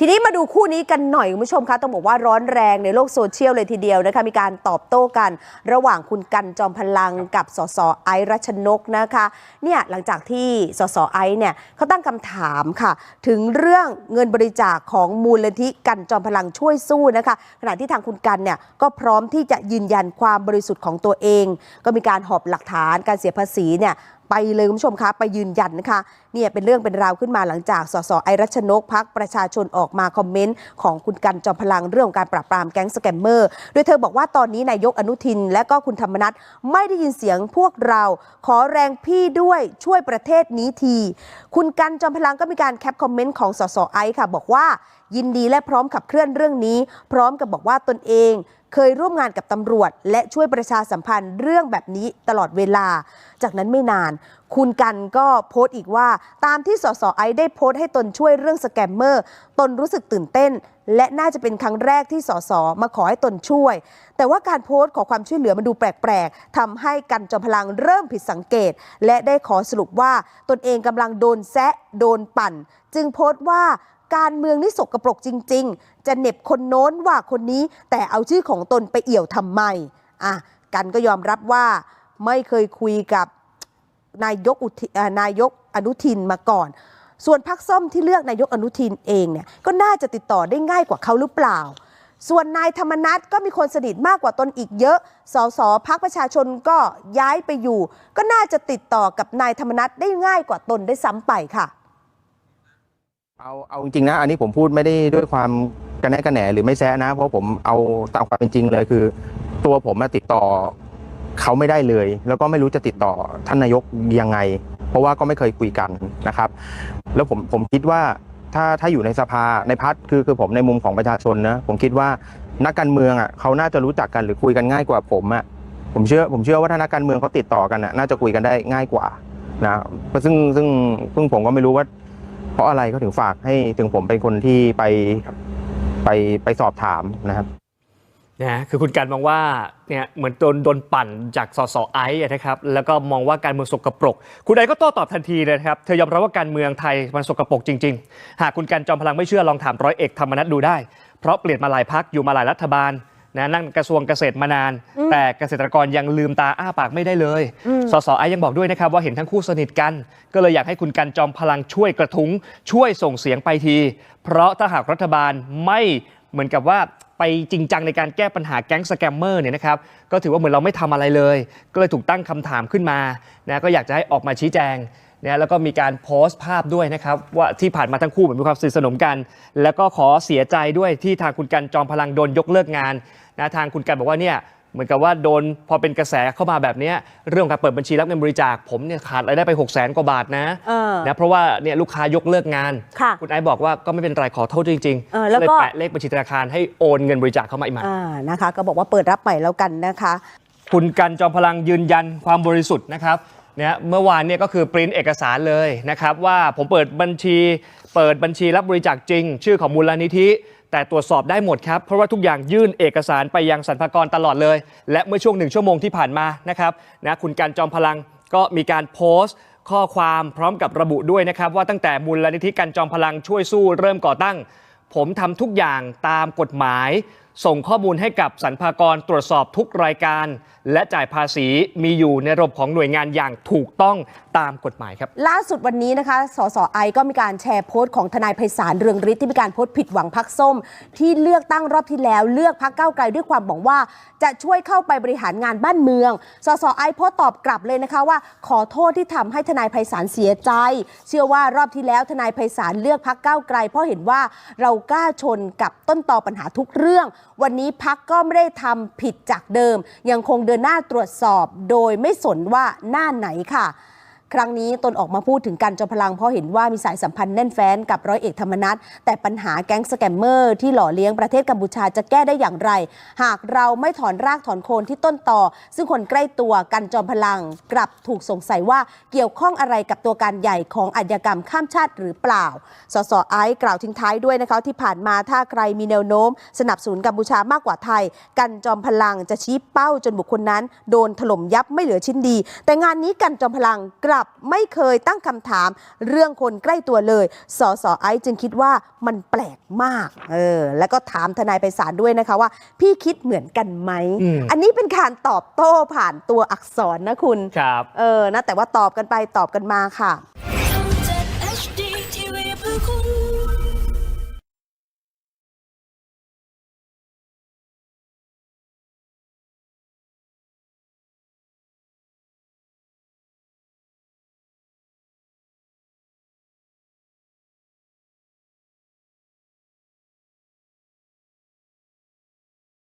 ทีนี้มาดูคู่นี้กันหน่อยคุณผู้ชมคะต้องบอกว่าร้อนแรงในโลกโซเชียลเลยทีเดียวนะคะมีการตอบโต้กัน ระหว่างคุณกันจอมพลังกับสสไอซ์รัชนกนะคะเนี่ยหลังจากที่สสไอซ์เนี่ยเขาตั้งคำถามค่ะ ถึงเรื่องเงินบริจาคของมูลนิธิกันจอมพลังช่วยสู้นะคะ ขณะที่ทางคุณกันเนี่ยก็พร้อมที่จะยืนยันความบริสุทธิ์ของตัวเอง ก็มีการหอบหลักฐานการเสียภาษีเนี่ย ไปเลยคุณผู้ชมคะไปยืนยันนะคะเนี่ยเป็นเรื่องเป็นราวขึ้นมาหลังจากสสไอรัชนกพักประชาชนออกมาคอมเมนต์ของคุณกันจอมพลังเรื่องของการปราบปรามแก๊งสแกมเมอร์โดยเธอบอกว่าตอนนี้นายกอนุทิน และก็คุณธรรมนัฐไม่ได้ยินเสียงพวกเรา ขอแรงพี่ด้วยช่วยประเทศนี้ที คุณกันจอมพลังก็มีการแคปคอมเมนต์ของสสไอค่ะ บอกว่ายินดีและพร้อมขับเคลื่อนเรื่องนี้ พร้อมกับบอกว่าตนเอง เคยร่วมงานกับตำรวจ และช่วยประชาสัมพันธ์เรื่องแบบนี้ตลอดเวลา จากนั้นไม่นาน คุณกันก็โพสต์อีกว่า ตามที่สสไอได้โพสต์ให้ตนช่วยเรื่องสแกมเมอร์ ตนรู้สึกตื่นเต้น และน่าจะเป็นครั้งแรกที่สสมาขอให้ตนช่วย แต่ว่าการโพสต์ขอความช่วยเหลือมันดูแปลกๆทำให้กันจอมพลังเริ่มผิดสังเกต และได้ขอสรุปว่าตนเองกำลังโดนแซะโดนปั่น จึงโพสต์ว่า การเมืองนี่สกปรกจริง ๆ จะเน็บคนโน้นว่าคนนี้ แต่เอาชื่อของตนไปเอี่ยวทำไมอะกันก็ยอมรับว่าไม่เคยคุยกับนายกนายกอนุทินมาก่อน ส่วนพักส้มที่เลือกนายกอนุทินเองเนี่ยก็น่าจะติดต่อได้ง่ายกว่าเขาหรือเปล่า ส่วนนายธรรมนัฐก็มีคนสนิทมากกว่าตนอีกเยอะ สสพักประชาชนก็ย้ายไปอยู่ ก็น่าจะติดต่อกับนายธรรมนัฐได้ง่ายกว่าตนได้ซ้ำไปค่ะ เอาเอาจริงๆนะ อันนี้ผมพูดไม่ได้ด้วยความกระแนะกระแหนหรือไม่แซะนะ เพราะผมเอาตามความเป็นจริงเลยคือ ตัวผมมาติดต่อเขาไม่ได้เลย แล้วก็ไม่รู้จะติดต่อท่านนายกยังไง เพราะว่าก็ไม่เคยคุยกันนะครับ แล้วผมผมคิดว่าถ้าถ้าอยู่ในสภาในพัฒคือคือผมในมุมของประชาชนนะผมคิดว่านักการเมืองอะเขาน่าจะรู้จักกันหรือคุยกันง่ายกว่าผมอะผมเชื่อผมเชื่อว่าถ้านักการเมืองเขาติดต่อกันอะน่าจะคุยกันได้ง่ายกว่านะซึ่งซึ่งซึ่งผมก็ไม่รู้ว่า เพราะอะไรเขาถึงฝากให้ถึงผมเป็นคนที่ไปไปไปสอบถามนะครับนะคือคุณการมองว่าเนี่ยเหมือนโดนโดนปั่นจากสสไอซ์นะครับแล้วก็มองว่าการเมืองสกปรก คุณไอซ์ก็โต้ตอบทันทีเลยนะครับเธอยอมรับว่าการเมืองไทยมันสกปรกจริง ๆ หากคุณการจอมพลังไม่เชื่อลองถามร้อยเอกธรรมนัฐดูได้ เพราะเปลี่ยนมาหลายพักอยู่มาหลายรัฐบาล นะนั่งกระทรวงเกษตรมานาน แต่เกษตรกรยังลืมตาอ้าปากไม่ได้เลย สสไอซ์ยังบอกด้วยนะครับว่าเห็นทั้งคู่สนิทกัน ก็เลยอยากให้คุณกันจอมพลังช่วยกระทุ้งช่วยส่งเสียงไปที เพราะถ้าหากรัฐบาลไม่เหมือนกับว่าไปจริงจังในการแก้ปัญหาแก๊งสแกมเมอร์เนี่ยนะครับก็ถือว่าเหมือนเราไม่ทำอะไรเลย ก็เลยถูกตั้งคำถามขึ้นมานะก็อยากจะให้ออกมาชี้แจง นะแล้วก็มีการโพสต์ภาพด้วยนะครับว่าที่ผ่านมาทั้งคู่เหมือนมีความสนิทสนมกัน แล้วก็ขอเสียใจด้วยที่ทางคุณกันจอมพลังโดนยกเลิกงานนะทางคุณกันบอกว่าเนี่ยเหมือนกับว่าโดนพอเป็นกระแสเข้ามาแบบเนี้ยเรื่องการเปิดบัญชีรับเงินบริจาคผมเนี่ยขาดรายได้ไป 6 0 0 0 0 0กว่าบาทนะเออนะเพราะว่าเนี่ยลูกค้ายกเลิกงานค่ะคุณไอซ์บอกว่าก็ไม่เป็นไรขอโทษจริงเออๆแล้วก็เลยแปะเลขบัญชีธนาคารให้โอนเงินบริจาคเข้ามาอีกมาอ่านะคะ ก็บอกว่าเปิดรับใหม่แล้วกันนะคะ คุณกันจอมพลังยืนยันความบริสุทธิ์นะครับ เนี่ยเมื่อวานเนี่ยก็คือปริ้นเอกสารเลยนะครับว่าผมเปิดบัญชี เปิดบัญชีรับบริจาคจริง ชื่อของมูลนิธิ แต่ตรวจสอบได้หมดครับ เพราะว่าทุกอย่างยื่นเอกสารไปยังสรรพากรตลอดเลย และเมื่อช่วงหนึ่งชั่วโมงที่ผ่านมานะครับนะคุณกันจอมพลังก็มีการโพสต์ ข้อความพร้อมกับระบุด้วยนะครับว่าตั้งแต่มูลนิธิกันจอมพลังช่วยสู้เริ่มก่อตั้ง ผมทำทุกอย่างตามกฎหมาย ส่งข้อมูลให้กับสรรพากรตรวจสอบทุกรายการ และจ่ายภาษีมีอยู่ในระบบของหน่วยงานอย่างถูกต้องตามกฎหมายครับ ล่าสุดวันนี้นะคะ สสไอก็มีการแชร์โพสต์ของทนายไพศาลเรืองฤทธิ์ที่มีการโพสต์ผิดหวังพักส้ม ที่เลือกตั้งรอบที่แล้วเลือกพักเก้าไกลด้วยความบอกว่า จะช่วยเข้าไปบริหารงานบ้านเมือง สสไอโพสต์ตอบกลับเลยนะคะว่า ขอโทษที่ทำให้ทนายไพศาลเสียใจ เชื่อว่ารอบที่แล้วทนายไพศาลเลือกพักเก้าไกล เพราะเห็นว่าเรากล้าชนกับต้นตอปัญหาทุกเรื่องวันนี้พักก็ไม่ได้ทำผิดจากเดิม ยังคงเดินหน้าตรวจสอบโดยไม่สนว่าหน้าไหนค่ะ ครั้งนี้ตนออกมาพูดถึงการจอมพลังเพราะเห็นว่ามีสายสัมพันธ์แน่นแฟ้นกับร้อยเอกธรรมนัฐแต่ปัญหาแก๊งสแกมเมอร์ที่หล่อเลี้ยงประเทศกัมพูชาจะแก้ได้อย่างไร หากเราไม่ถอนรากถอนโคนที่ต้นต่อ ซึ่งคนใกล้ตัวกันจอมพลัง กลับถูกสงสัยว่าเกี่ยวข้องอะไรกับตัวการใหญ่ของอาชญากรรมข้ามชาติหรือเปล่า สสไอซ์กล่าวทิ้งท้ายด้วยนะคะที่ผ่านมาถ้าใครมีแนวโน้ม สนับสนุนกัมพูชามากกว่าไทย กันจอมพลังจะชี้เป้าจนบุคคลนั้น โดนถล่มยับไม่เหลือชิ้นดี แต่งานนี้กันจอมพลังกลับับไม่เคยตั้งคำถาม เรื่องคนใกล้ตัวเลย สสไอซ์จึงคิดว่ามันแปลกมาก เออ แล้วก็ถามทนายไปศาลด้วยนะคะว่า พี่คิดเหมือนกันไหม อันนี้เป็นการตอบโต้ผ่านตัวอักษรนะคุณ ครับ เออ นะแต่ว่าตอบกันไปตอบกันมาค่ะ HD TV คุณ